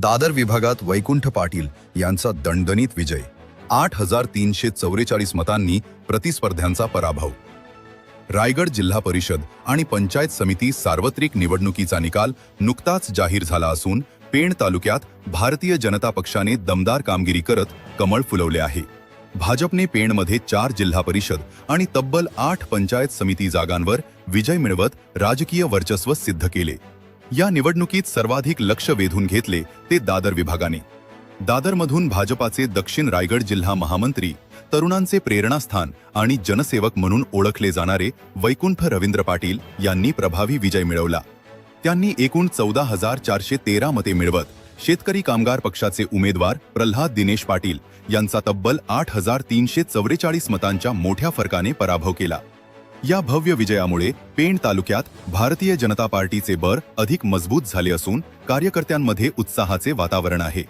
दादर विभागात वैकुंठ पाटील यांचा दणदणीत विजय. आठ हजार तीनशे चौवेचाळीस मतांनी प्रतिस्पर्ध्यांचा पराभव. रायगड जिल्हा परिषद आणि पंचायत समिती सार्वत्रिक निवडणुकीचा निकाल नुकताच जाहीर झाला असून पेण तालुक्यात भारतीय जनता पक्षाने दमदार कामगिरी करत कमळ फुलवले आहे. भाजपने पेणमध्ये चार जिल्हा परिषद आणि तब्बल आठ पंचायत समिती जागांवर विजय मिळवत राजकीय वर्चस्व सिद्ध केले. या निवडणुकीत सर्वाधिक लक्ष वेधून घेतले ते दादर विभागाने. दादरमधून भाजपाचे दक्षिण रायगड जिल्हा महामंत्री तरुणांचे प्रेरणास्थान आणि जनसेवक म्हणून ओळखले जाणारे वैकुंठ रवींद्र पाटील यांनी प्रभावी विजय मिळवला. त्यांनी एकूण चौदा हजार चारशे तेरा मते मिळवत शेतकरी कामगार पक्षाचे उमेदवार प्रल्हाद दिनेश पाटील यांचा तब्बल आठ हजार तीनशे चौवेचाळीस मतांच्या मोठ्या फरकाने पराभव केला. या भव्य विजयामुळे पेण तालुक्यात भारतीय जनता पार्टीचे बर अधिक मजबूत झाले असून कार्यकर्त्यांमध्ये उत्साहाचे वातावरण आहे.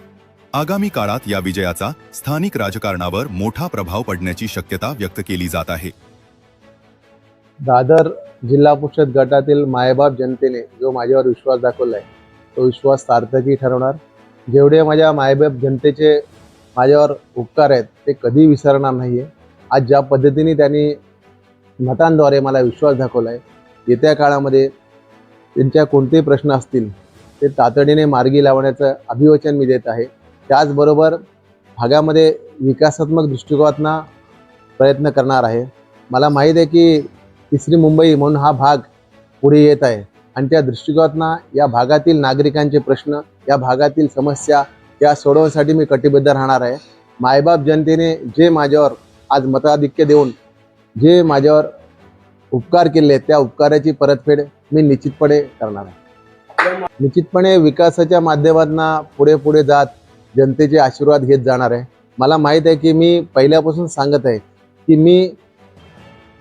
आगामी काळात या विजयाचा स्थानिक राजकारणावर मोठा प्रभाव पडण्याची शक्यता व्यक्त केली जात आहे. दादर जिल्हा परिषद गटातील मायबाप जनतेने जो माझ्यावर विश्वास दाखवला आहे तो विश्वास सार्थकी ठरवणार. जेवढे माझ्या मायबाप जनतेचे माझ्यावर उपकार आहेत ते कधी विसरणार नाही आहे आज ज्या पद्धतीने त्यांनी मतांद्वारे मला विश्वास दाखवला आहे येत्या काळामध्ये त्यांच्या कोणतेही प्रश्न असतील ते तातडीने मार्गी लावण्याचं अभिवचन मी देत आहे. त्याचबरोबर भागामध्ये विकासात्मक दृष्टिकोनातनं प्रयत्न करणार आहे. मला माहीत आहे की तिसरी मुंबई म्हणून हा भाग पुढे येत आहे. आणि त्या दृष्टिकोनातनं या भागातील नागरिकांचे प्रश्न या भागातील समस्या या सोडवण्यासाठी मी कटिबद्ध राहणार आहे. मायबाप जनतेने जे माझ्यावर आज मताधिक्य देऊन जे माझ्यावर उपकार केले त्या उपकाराची परतफेड मी निश्चितपणे करणार आहे. निश्चितपणे विकासाच्या माध्यमातून पुढे पुढे जात जनतेचे आशीर्वाद घेत जाणार आहे. मला माहीत आहे की मी पहिल्यापासून सांगत आहे की मी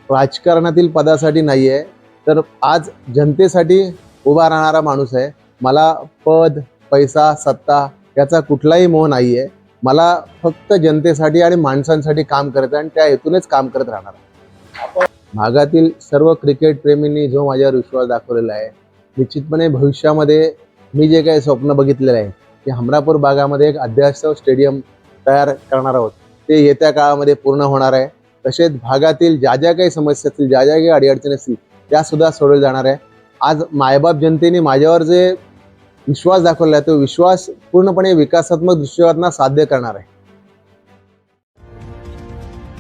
राजकारणातील पदासाठी नाही आहे तर आज जनतेसाठी उभा राहणारा माणूस आहे. मला पद पैसा सत्ता याचा कुठलाही मोह नाही आहे मला फक्त जनतेसाठी आणि माणसांसाठी काम करत आहे आणि त्या हेतूनच काम करत राहणार आहे. भागातील सर्व क्रिकेट प्रेमींनी जो माझ्यावर विश्वास दाखवलेला आहे निश्चितपणे भविष्यामध्ये मी जे काही स्वप्न बघितलेलं आहे की हमरापूर भागामध्ये एक अध्यासव स्टेडियम तयार करणार आहोत. ते येत्या काळामध्ये पूर्ण होणार आहे. तसेच भागातील ज्या ज्या काही समस्या असतील ज्या ज्या काही अडीअडचणी असतील त्या सुद्धा सोडवल्या जाणार आहे. आज मायबाप जनतेने माझ्यावर जे विश्वास दाखवला आहे तो विश्वास पूर्णपणे विकासात्मक दृष्टिकोनात साध्य करणार आहे.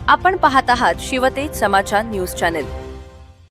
आपण पाहत आहात शिवतेज समाचार न्यूज चॅनेल.